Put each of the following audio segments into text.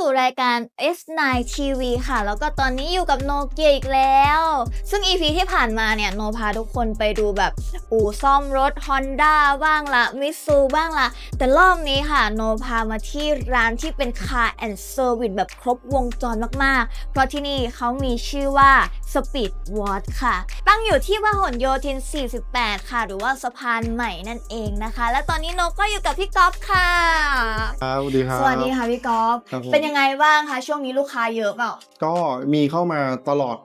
สู่รายการ S9 TV ค่ะ แล้วก็ตอนนี้อยู่กับโนเกียอีกแล้ว ซึ่ง EP ที่ผ่านมาเนี่ย โนพาทุกคนไปดูแบบอู่ซ่อมรถ Honda บ้างละมิซูบ้างละ แต่รอบนี้ค่ะ โนพามาที่ร้านที่เป็น Car and Service แบบครบวงจรมากๆ เพราะที่นี่เขามีชื่อว่า Speed Watch ค่ะ ตั้งอยู่ที่พหลโยธิน 48 ค่ะ หรือว่าสะพานใหม่นั่นเองนะคะ และตอนนี้โนก็อยู่กับพี่ก๊อฟค่ะ ครับสวัสดีครับ สวัสดีค่ะพี่ก๊อฟ ครับผม เป็นยังไงบ้างคะช่วงนี้ลูกค้าเยอะเปล่า ก็มีเข้ามาตลอด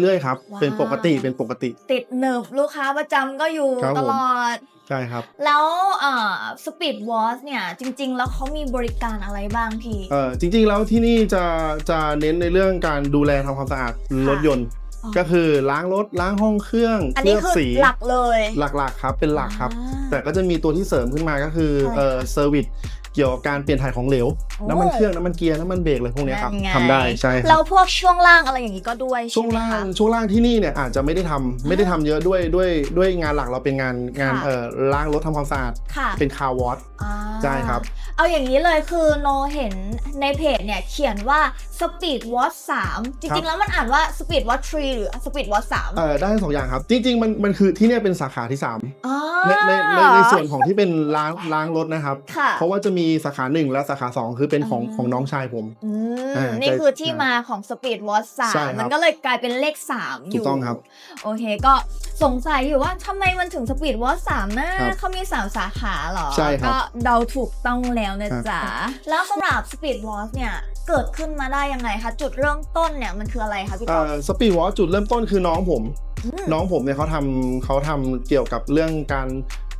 เรื่อยๆครับ ว้าว เป็นปกติเป็นปกติ ติดหนึบลูกค้าประจำก็อยู่ครับผม ตลอด ใช่ครับแล้วเอ่อ Speed Watch เนี่ยจริง ๆ แล้วเขามีบริการอะไรบ้างพี่ เอ่อจริงๆแล้วที่นี่จะจะเน้นในเรื่องการดูแลทำความสะอาดรถยนต์ อ๋อ ก็คือล้างรถล้างห้องเครื่องอันเคนี้ลือบคือสีหลักเลยหลักๆครับเป็นหลักครับ อ่า แต่ก็จะมีตัวที่เสริมขึ้นมาก็คืออะไรคะเอ่อเซอร์วิสเกี่ยวกับการเปลี่ยนถ่ายของเหลวโอ้น้ำมันเครื่อง น้ำมันเกียร์ น้ำมันเบรกอะไรพวกเนี้ยครับนั่นไงทำได้ใช่คแล้รับวพวกช่วงล่างอะไรอย่างนี้ก็ด้วยช่วงใไหมล่างคะช่วงล่างที่นี่เนี่ยอาจจะไม่ได้ทำไม่ได้ทำเยอะด้วยด้วยด้วยงานหลักเราเป็นงานงานค่ะเอ่อล้างรถทำความสะอาดค่ะเป็นคาร์วอชอ่าใช่ครับ เอาอย่างนี้เลยคือโนเห็นในเพจเนี่ยเขียนว่า Speed Watch 3 จริงๆ แล้วมันอ่านว่า Speed Watch 3 หรือ Speed Watch 3เอ่อได้ทั้งสองอย่างครับ จริง ๆ มันมันคือที่เนี่ยเป็นสาขาที่3อ๋อในในในในส่วนของที่เป็นล้างล้างรถนะครับค่ะเพราะว่าจะมีสาขาหนึ่งและสาขาสองคือเป็นของอ่าของน้องชายผมอืมอ่านี่ใช่คือที่มาของ Speed Watch ใช่ครับ3มันก็เลยกลายเป็นเลข3อถูยู่กต้องครับ โอเคก็สงสัยอยู่ว่าทำไมมันถึง Speed Watch 3นะครับเขามี3สาขาเหรอใช่ครับก็เดาถูกต้องแล้วนะครับจ๊ะ แล้วสำหรับ Speed Watch เนี่ยเกิดขึ้นมาได้ยังไงคะ จุดเริ่มต้นเนี่ยมันคืออะไรคะพี่เอ่ก๊อฟอสปีดวอลจุดเริ่มต้นคือน้องผมอืมน้องผมเนี่ยเขาทำเขาทำเกี่ยวกับเรื่องการ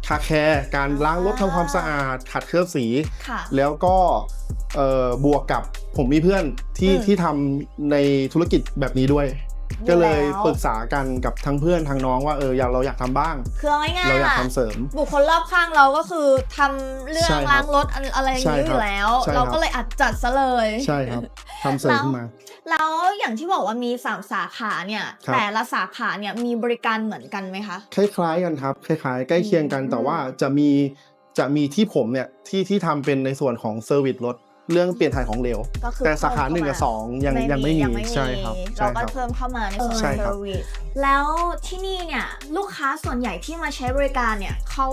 คาแคร์การล้างรถอ่าทำความสะอาดขัดเคลือบสี ค่ะ แล้วก็เอ่อบวกกับผมมีเพื่อนที่อืมที่ทำในธุรกิจแบบนี้ด้วยก็เลยแล้ว ปรึกษากันกับทั้งเพื่อนทั้งน้องว่าเอออยากเราอยากทำบ้าง คือเอาง่ายเราๆอยากล่ะทำเสริม บุคคลรอบข้างเราก็คือทำเรื่องใช่ครับล้างรถอันอะไรอย่างนี้ใช่อครับยู่แล้ว ใช่ครับ เราก็เลยอัดจัดซะเลย ใช่ครับทำเสริมขึ้นมา แล้ว อย่างที่บอกว่ามีสามสาขาเนี่ย ครับ แต่ละสาขาเนี่ยมีบริการเหมือนกันไหมคะ คล้ายๆกันครับคล้ายๆ ใกล้เคียงกันอืม แต่ว่าจะมีจะมีที่ผมเนี่ยที่ที่ทำเป็นในส่วนของเซอร์วิสรถ เรื่องเปลี่ยนถ่ายของเหลว ก็คือแต่สาขาหนึ่งกับสองยังยังไม่มีใช่ครับเราใช่ก็ครับ เพิ่มเข้ามาในส่วนใช่ของเซครัอบ ร์วิสแล้วที่นี่เนี่ยลูกค้าส่วนใหญ่ที่มาใช้บริการเนี่ยเขา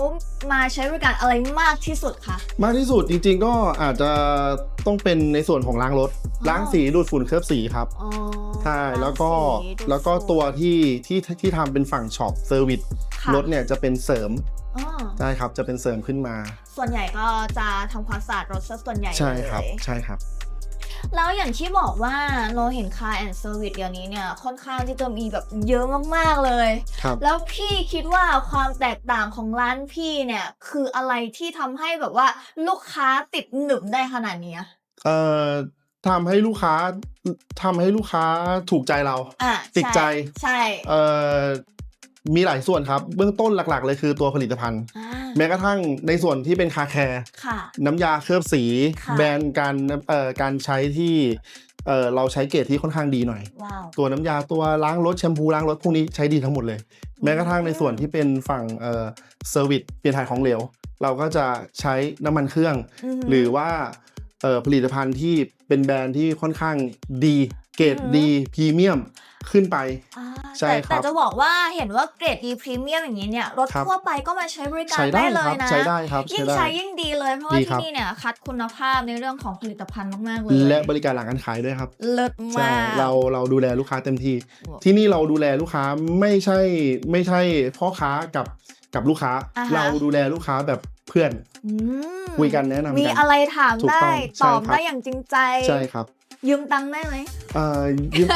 มาใช้บริการอะไรมากที่สุดคะ มากที่สุดจริง ๆ ก็อาจจะต้องเป็นในส่วนของล้างรถ อ๋อ ล้างสีดูดฝุ่นเคลือบสีครับ อ๋อใช่แล้วก็สีดูแล้วก็ฝุ่น ตัวที่ที่ที่ทำเป็นฝั่งช็อปเซอร์วิสค่ะ รถเนี่ยจะเป็นเสริม อ๋อใช่ครับจะเป็นเสริมขึ้นมา ส่วนใหญ่ก็จะทำความสะอาดรถซะส่วนใหญ่ใช่ครับเลยใช่ครับ แล้วอย่างที่บอกว่าเราเห็น Car and Service เดี๋ยวนี้เนี่ยค่อนข้างที่จะมีแบบเยอะมากๆเลย ครับ แล้วพี่คิดว่าความแตกต่างของร้านพี่เนี่ย คืออะไรที่ทำให้แบบว่าลูกค้าติดหนึบได้ขนาดเนี้ยเอ่อทำให้ลูกค้าทำให้ลูกค้าถูกใจเรา อะติดใจ ใช่ เอ่อ มีหลายส่วนครับ เบื้องต้นหลักๆ เลยคือตัวผลิตภัณฑ์อ่าแม้กระทั่งในส่วนที่เป็นคาแคร์ค่ะน้ำยาเคลือบสีค่ะแบรนด์การเอ่อการใช้ที่เอ่อเราใช้เกรดที่ค่อนข้างดีหน่อยว้าวตัวน้ำยาตัวล้างรถแชมพูล้างรถพวกนี้ใช้ดีทั้งหมดเลย แม้กระทั่งในส่วนที่เป็นฝั่งเอ่อเซอร์วิสเปลี่ยนถ่ายของเหลว เราก็จะใช้น้ำมันเครื่องมหรือว่าเอ่อผลิตภัณฑ์ที่เป็นแบรนด์ที่ค่อนข้างดี เกรดอืมดีพรีเมียมขึ้นไปอ่าใช่แต่ครับแต่จะบอกว่าเห็นว่าเกรดดีพรีเมียมอย่างนี้เนี่ยรถครับทั่วไปก็มาใช้บริการใช้ได้ได้เลครัยบนะ ใช้ได้ครับยิ่งได้ใช้ยิ่งดีเลยเพราะว่าดีที่ครับนี่เนี่ยคัดคุณภาพในเรื่องของผลิตภัณฑ์มากๆเลยและบริการหลังการขายด้วยครับ เลิศใช่ มาก เราเราดูแลลูกค้าเต็มที่ ว้าวที่นี่เราดูแลลูกค้าไม่ใช่ไม่ใช่พ่อค้ากับกับลูกค้า อ่าฮะ เราดูแลลูกค้าแบบเพื่อนอืมคุยกันแนะนำกันมีอะไรถามถูกได้ต้องตอบใช่ครับ ได้อย่างจริงใจ ใช่ครับ ยืมตังค์ได้ไหมเอ่อยืม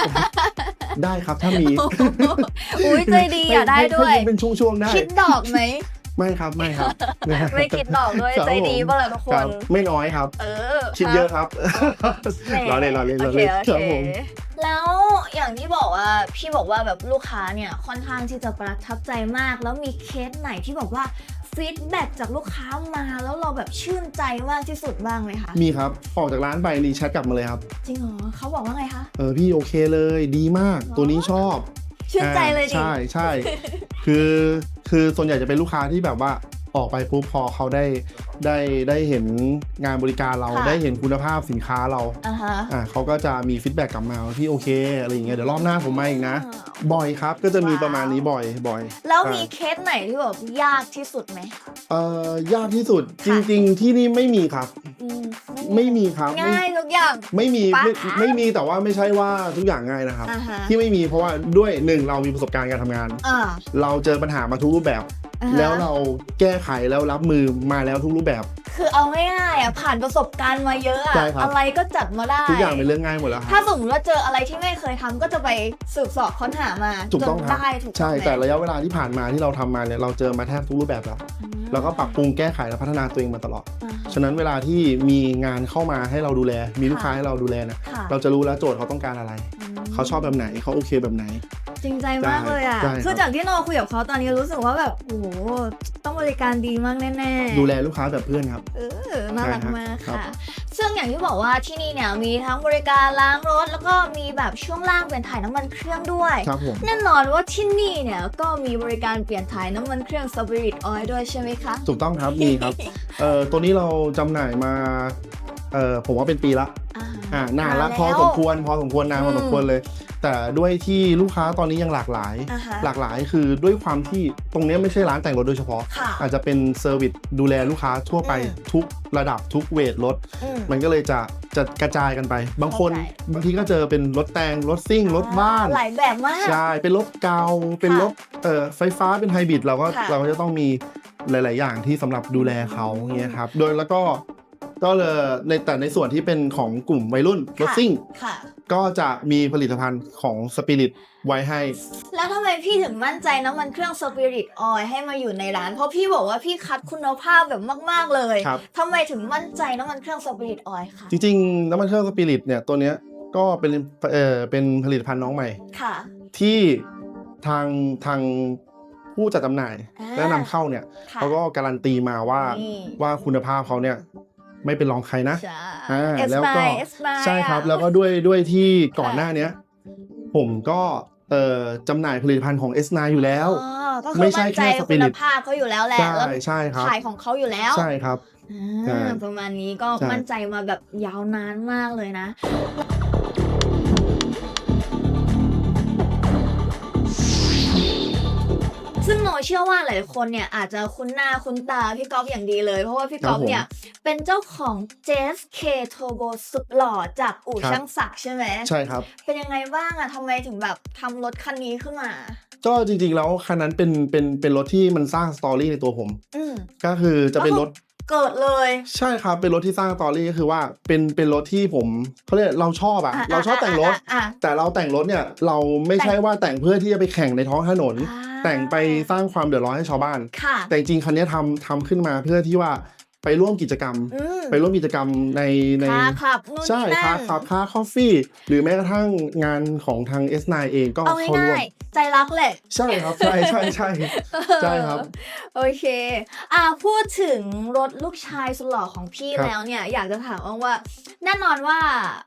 ได้ครับถ้ามีอุ้ยใจดีอะได้ให้ด้วยให้เป็นช่วงๆได้ คิดดอกไหมไม่ครับไม่ครับ ไม่คิดดอกด้วยครับใจดีผมเปล่าล่ะทุกคครับนไม่น้อยครับ เออคิดเยอะครับแหมรอเล่นรอเล่นรโออเคเล่นโอครับเคผมแล้วอย่างที่บอกว่าพี่บอกว่าแบบลูกค้าเนี่ยค่อนข้างที่จะประทับใจมาก แล้วมีเคสไหนที่บอกว่า ฟีดแบ็จากลูกค้ามาแล้วเราแบบชื่นใจมากที่สุดบ้างไหมคะ มีครับ ออกจากร้านไปนี่แชทกลับมาเลยครับ จริงเหรอเขาบอกว่าไงคะ เออพี่โอเคเลยดีมาก ตัวนี้ชอบ ชื่นใจเลยดิ ใช่ใช่ คือคือส่วนใหญ่จะเป็นลูกค้าที่แบบว่า ออกไปปุ๊บพอเขาได้ได้ได้เห็นงานบริการเราค่ะ ได้เห็นคุณภาพสินค้าเราอ่าฮะอ่าเขาก็จะมีฟีดแบ็กกลับมาว่าพี่โอเคอะไรอย่างเงี้ยเดี๋ยวรอบหน้าผมมาอีกนะอ่าบ่อยครับก็จะมีว้าวประมาณนี้บ่อยบ่อยแล้วมีอ่าเคสไหนที่แบบยากที่สุดไหม เอ่อยากที่สุดจค่ะ ริง ๆ ที่นี่ไม่มีครับ อืมไม่มีครับไม่ง่ายทุกอย่าง ไม่มีปะ ไม่ไม่มีแต่ว่าไม่ใช่ว่าทุกอย่างง่ายนะครับ อ่าฮะที่ไม่มีเพราะว่าด้วยหนึ่งเรามีประสบการณ์การทำงาน อ่าเราเจอปัญหามาทุกรูปแบบ อ่าฮะ แล้วเราแก้ไขแล้วรับมือมาแล้วทุกรูปแบบ คือเอาง่ายๆอะผ่านประสบการณ์มาเยอะอะใช่ครับ อะไรก็จัดมาได้ ทุกอย่างเป็นเรื่องง่ายหมดแล้วคถ้ารับสมมติว่าเจออะไรที่ไม่เคยทำก็จะไปสืบเสอบค้นหามาถูกต้องจนครับได้ถูกใช่ไหมแต่ระยะเวลาที่ผ่านมาที่เราทำมาเนี่ยเราเจอมาแทบทุกรูปแบบแล้วอืมเราก็ปรับปรุงแก้ไขและพัฒนาตัวเองมาตลอดอ่าฉะนั้นเวลาที่มีงานเข้ามาให้เราดูแล มีลูกค่ะค้าให้เราดูแลเนี่ยค่ะเราจะรู้แล้วโจทย์เขาต้องการอะไรมเขาชอบแบบไหนเขาโอเคแบบไหน จริงใจมากเลยอะใช่ครับ คือจากที่โนคุยกับเขาตอนนี้รู้สึกว่าแบบโอ้โหต้องบริการดีมากแน่ๆ ดูแลลูกค้าแบบเพื่อนครับ เออ น่ารักใช่ครับมากครับค่ะ ซึ่งอย่างที่บอกว่าที่นี่เนี่ยมีทั้งบริการล้างรถ แล้วก็มีแบบช่วงล่างเปลี่ยนถ่ายน้ำมันเครื่องด้วยครับผมแน่นอนว่าที่นี่เนี่ยก็มีบริการเปลี่ยนถ่ายน้ำมันเครื่อง Spirit Oil ด้วยใช่ไหมคะ ถูกต้องครับ มีครับ เอ่อ ตัวนี้เราจำหน่ายมาเอ่อผมว่าเป็นปีละอ่าอ่านานละนานแล้วพอสมควรพอสมควรนานพอสมควรเลย แต่ด้วยที่ลูกค้าตอนนี้ยังหลากหลาย อ่าฮะ หลากหลายคือด้วยความที่ตรงเนี้ยไม่ใช่ร้านแต่งรถโดยเฉพาะ ค่ะ อาจจะเป็นเซอร์วิสดูแลลูกค้าทั่วไปอืม ทุกระดับทุกเวทรถ อืม มันก็เลยจะจะกระจายกันไป บางคนเข้าใจ บางทีก็เจอเป็นรถแต่งรถซิ่งรถบ้าน หลายแบบมาก ใช่ เป็นรถเก่าเป็นค่ะรถเอ่อไฟฟ้าเป็นไฮบริดเราก็ค่ะเราก็จะต้องมีหลาย ๆ อย่างที่สำหรับดูแลเขาเงี้ยครับ โดยแล้วก็ ก็เลยในแต่ในส่วนที่เป็นของกลุ่มวัยรุ่นรถซิ่งค่ะ ก็จะมีผลิตภัณฑ์ของสปิริตไว้ให้ แล้วทำไมพี่ถึงมั่นใจน้ำมันเครื่อง Spirit Oil ให้มาอยู่ในร้าน เพราะพี่บอกว่าพี่คัดคุณภาพแบบมาก ๆ เลยครับ ทำไมถึงมั่นใจน้ำมันเครื่อง Spirit Oil คะจริงๆ น้ำมันเครื่องสปิริตเนี่ยตัวเนี้ยก็เป็นเอ่อเป็นผลิตภัณฑ์น้องใหม่ ค่ะ ที่ทางทางผู้จัดจำหน่าย อ่าและนำเข้าเนี่ยค่ะเขาก็การันตีมาว่านี่ ว่าคุณภาพเขาเนี่ย ไม่เป็นรองใครนะใช่อ่า S9 แล้วก็ S9 ใช่ครับอะแล้วก็ด้วยด้วยที่ก่อนค่ะหน้าเนี้ย ผมก็เอ่อจำหน่ายผลิตภัณฑ์ของ S9 อยู่แล้วอ๋อก็คือไม่ใช่มั่นใจแค่คุณ Spirit ภาพเขาอยู่แล้วแหละใช่แล้วใช่ครับขายของเขาอยู่แล้วใช่ครับใช่อ่าประมาณนี้ก็ใช่มั่นใจมาแบบยาวนานมากเลยนะ ซึ่งโนเชื่อว่าหลายคนเนี่ยอาจจะคุ้นหน้าคุ้นตาพี่ก๊อฟอย่างดีเลย เพราะว่าพี่ก๊อฟเนี่ยเป็นเจ้าของ JSK Turbo สุดหล่อจากอู่ช่างศักดิ์ใช่ไหมใช่ครับ เป็นยังไงบ้างอะทำไมถึงแบบทำรถคันนี้ขึ้นมาก็จริงๆแล้วคันนั้นเป็นเป็นเป็นรถที่มันสร้างสตอรี่ในตัวผมอืมก็คือจะเป็นรถ เกิดเลย ใช่ครับ เป็นรถที่สร้างสตอรี่ก็คือว่าเป็นเป็นรถที่ผมเขาเรียกเราชอบอะเราชอบแต่งรถอะแต่เราแต่งรถเนี่ยเราไม่ใช่ว่าแต่งเพื่อที่จะไปแข่งในท้องถนนอ่าแต่งไปสร้างความเดือดร้อนให้ชาวบ้านค่ะแต่จริงๆคันนี้ทำทำขึ้นมาเพื่อที่ว่าไปร่วมกิจกรรมอืมไปร่วมกิจกรรมในในคาขับนู่นใช่นี่นั่คานคาคาคอฟฟี่ หรือแม้กระทั่งงานของทาง S9 เองก็เอาเข้าร่วง่ามยๆ ใจรักแหละใช่ครับ ใช่ใช่ใช่ใช่ครับ โอเค อ่าพูดถึงรถลูกชายสุดหล่อของพี่ครับ แล้วเนี่ย อยากจะถามว่า แน่นอนว่า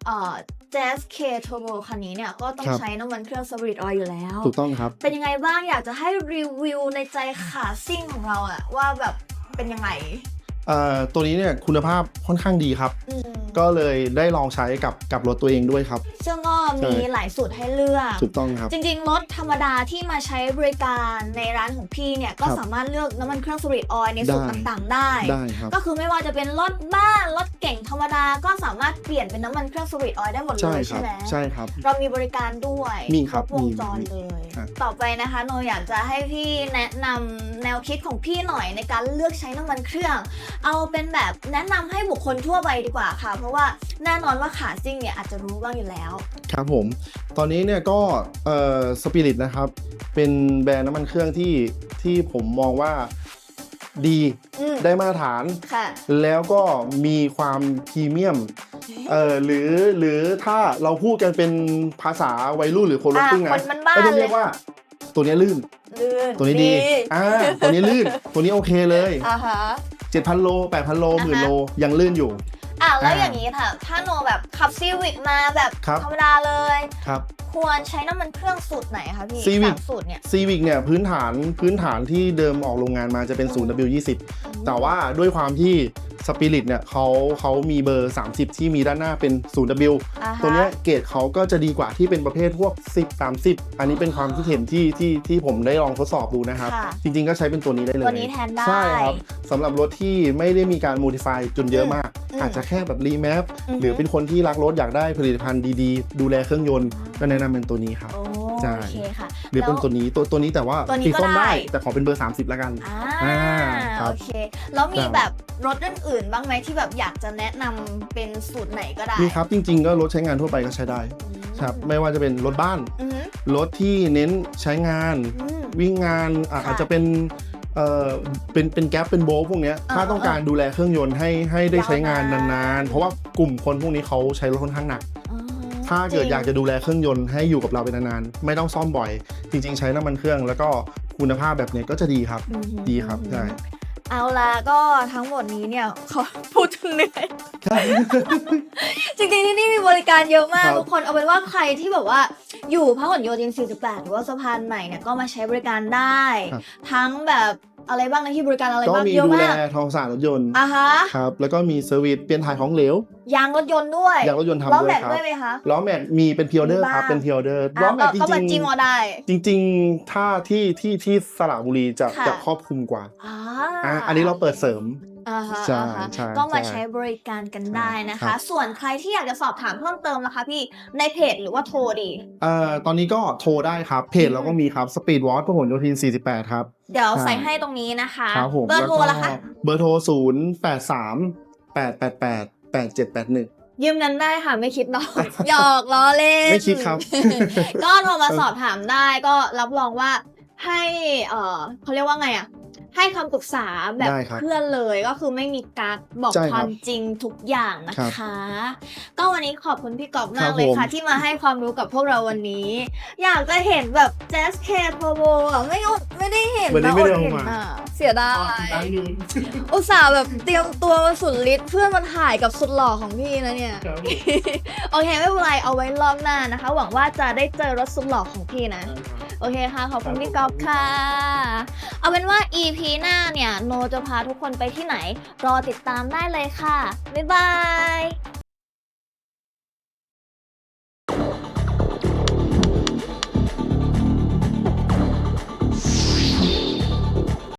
เอ่อ Jazz K Turbo คันนี้เนี่ย ก็ต้องใช้น้ำมันเครื่อง Spirit Oil อยู่แล้ว ถูกต้องครับ เป็นยังไงบ้างอยากจะให้รีวิวในใจขาซิ่งของเราอะว่าแบบเป็นยังไงเอ่อ ตัวนี้เนี่ยคุณภาพค่อนข้างดีครับอืมก็เลยได้ลองใช้กับกับรถตัวเองด้วยครับ ซึ่งก็มีใช่หลายสูตรให้เลือกถูกต้องครับ จริงๆ รถธรรมดาที่มาใช้บริการในร้านของพี่เนี่ยก็ครับสามารถเลือกน้ำมันเครื่องสตรีทออยในสูตรได้ต่างๆ ได้ได้ครับก็คือไม่ว่าจะเป็นรถบ้านรถเก่งธรรมดาก็สามารถเปลี่ยนเป็นน้ำมันเครื่องสตรีทออยได้หมดเลใช่ยครัใช่บไหมใช่ครับ เรามีบริการด้วยมีครับวงจรมีเลยครับต่อไปนะคะโนอยากจะให้พี่แนะนำแนวคิดของพี่หน่อยในการเลือกใช้น้ำมันเครื่องเอาเป็นแบบแนะนำให้บุคคลทั่วไปดีกว่าค่ะ เพราะว่าแน่นอนว่าขาซิ่งเนี่ยอาจจะรู้บ้างอยู่แล้ว ครับผม ตอนนี้เนี่ยก็เอ่อสปิริตนะครับ เป็นแบรนด์น้ำมันเครื่องที่ที่ผมมองว่าดีอืมได้มาตรฐานค่ะแล้วก็มีความพรีเมียมเออหรือหรือถ้าเราพูดกันเป็นภาษาวัยรุ่นหรือคนรถอ่าซิ่งคนะนบ้านก็ๆจะเลเรียยกว่าตัวนี้ลื่นลื่น ตัวนี้ดีอ่าตัวนี้ลื่น ตัวนี้โอเคเลยอ่าฮะ 7,000 โล 8,000 โลหมื่นอ่าฮะโล ยังลื่นอยู่ อะแล้วอ่าอย่างนี้ค่ะ ถ้าโนแบบขับซีวิกมาแบบครับ ธรรมดาเลย ครับ ควรใช้น้ำมันเครื่องสูตรไหนคะพี่ Civic สามสูตรเนี่ย ซีวิกเนี่ยพื้นฐานพื้นฐานที่เดิมออกโรงงานมาจะเป็น 0W20 แต่ว่าด้วยความที่ สปิริตเนี่ยเขาเขามีเบอร์ 30 ที่มีด้านหน้าเป็น 0W อ่าฮะ ตัวเนี้ยเกรดเขาก็จะดีกว่าที่เป็นประเภทพวก 10 30 อันนี้เป็นความคิดเห็นที่ที่ที่ผมได้ลองทดสอบดูนะครับ ค่ะจริงๆก็ใช้เป็นตัวนี้ได้เลยตัวนี้แทนได้ใช่ครับสำหรับรถที่ไม่ได้มีการโมดิฟายจนเยอะมาก อืมอาจจะแค่แบบรีแมปอือฮึ หรือเป็นคนที่รักรถอยากได้ผลิตภัณฑ์ดีๆ ดูแลเครื่องยนต์ก็แนะนำเป็นตัวนี้ครับ โอ้ใช่ โอเคค่ะหรือเป็นแล้ว ตัวนี้ตัวตัวนี้แต่ว่าตัวนี้สีส้มก็ได้ได้ แต่ขอเป็นเบอร์ 30 แล้วกัน อ่าอ่า ครับ โอเค แล้วมีครับแบบรถอื่นๆบ้างไหมที่แบบอยากจะแนะนำเป็นสูตรไหนก็ได้นี่ครับจริง ๆ ก็รถใช้งานทั่วไปก็ใช้ได้อืมครับไม่ว่าจะเป็นรถบ้าน อือหือรถที่เน้นใช้งาน อืม วิ่งงานอะค่ะอาจจะเป็นเอ่อเป็นเป็นแก๊ปเป็นโบลต์พวกเนี้ยเออถ้าต้องการดูแลเครื่องยนต์ให้ให้ได้ใช้งานยาวนานนานๆ เพราะว่ากลุ่มคนพวกนี้เขาใช้รถค่อนข้างหนัก อ๋อถ้าเกิดจริง อยากจะดูแลเครื่องยนต์ให้อยู่กับเราเป็นนานๆไม่ต้องซ่อมบ่อย จริง ๆ ใช้น้ำมันเครื่อง แล้วก็คุณภาพแบบเนี้ยก็จะดีครับ อือหือดีครับใช่ เอาละก็ทั้งหมดนี้เนี่ยเขาพูดจนเหนื่อยจริงๆที่นี่มีบริการเยอะมาก ครับ ทุกคนเอาเป็นว่าใครที่แบบว่า อยู่พหลโยธิน 48 หรือว่าสะพานใหม่เนี่ยก็มาใช้บริการได้ครับทั้งแบบ อะไรบ้างนะที่บริการอะไรก็บ้างมีเยอะดูแลมากทองสารรถยนต์อะฮะครับแล้วก็มีเซอร์วิสเปลี่ยนถ่ายของเหลวยางรถยนต์ด้วยยางรถยนต์ทำล้อด้วแม็ยกครับด้วยไหมคะ ล้อแม็กมีเป็นพิออเดอร์มีบ้าง ครับเป็นพิออเดอร์ล้ออะแม็กจก็มาริงจิมอได้ ๆจริง ๆ ถ้าที่ที่ที่สระบุรีจะค่ะ จะครอบคลุมกว่าอ่า อะอันนี้เราเปิดเสริม อ่าฮะใช่อ่าฮะใช่ก็มาใช่ใช้บริการกันได้นะครัคะ บ ส่วนใครที่อยากจะสอบถามเพิ่มเติมนะคะพี่ในเพจหรือว่าโทรดี เอ่อตอนนี้ก็โทรได้ครับ เพจเราก็มีครับ Speed Watch พหลโยธิน 48 ครับ เดี๋ยวใช่ใส่ให้ตรงนี้นะคะ ครับผมเบอร์โทรแล้ละวคะก็เบอร์โทร 0 8 3 8 8 8 8 7 8 1 ยืมเงินได้ค่ะไม่คิดเนาะหยอกล้อเล่น ไม่คิดครับ ก็โทรมาสอบถามได้ก็รับรองว่าให้เออเขาเรียกว่าไงอะ ให้คำปรึกษาแบบได้ครับเพื่อนเลยก็คือไม่มีกักบอกใช่คครับวามจริงทุกอย่างนะครัคะบก็วันนี้ขอบคุณพี่กอบมาครักบเลยค่ะ ผม ที่มาให้ความรู้กับพวกเราวันนี้ อยากจะเห็นแบบแจ๊สเคทโบอะไม่อดไม่ได้เห็นวันนี้นะไม่อได้ดเอาเห็นมาอะเสียดาย อุตส่าห์แบบเตรียมตัวมาสุดฤทธิ์เพื่อมาถ่ายกับสุดหล่อของพี่นะเนี่ย โอเคไม่เป็นไรเอาไว้รอบหน้านะคะ หวังว่าจะได้เจอรถสุดหล่อของพี่นะ โอเคค่ะ ขอบคุณพี่ก๊อฟค่ะ เอาเป็นว่า EP หน้าเนี่ย โนจะพาทุกคนไปที่ไหน รอติดตามได้เลยค่ะ บ๊ายบาย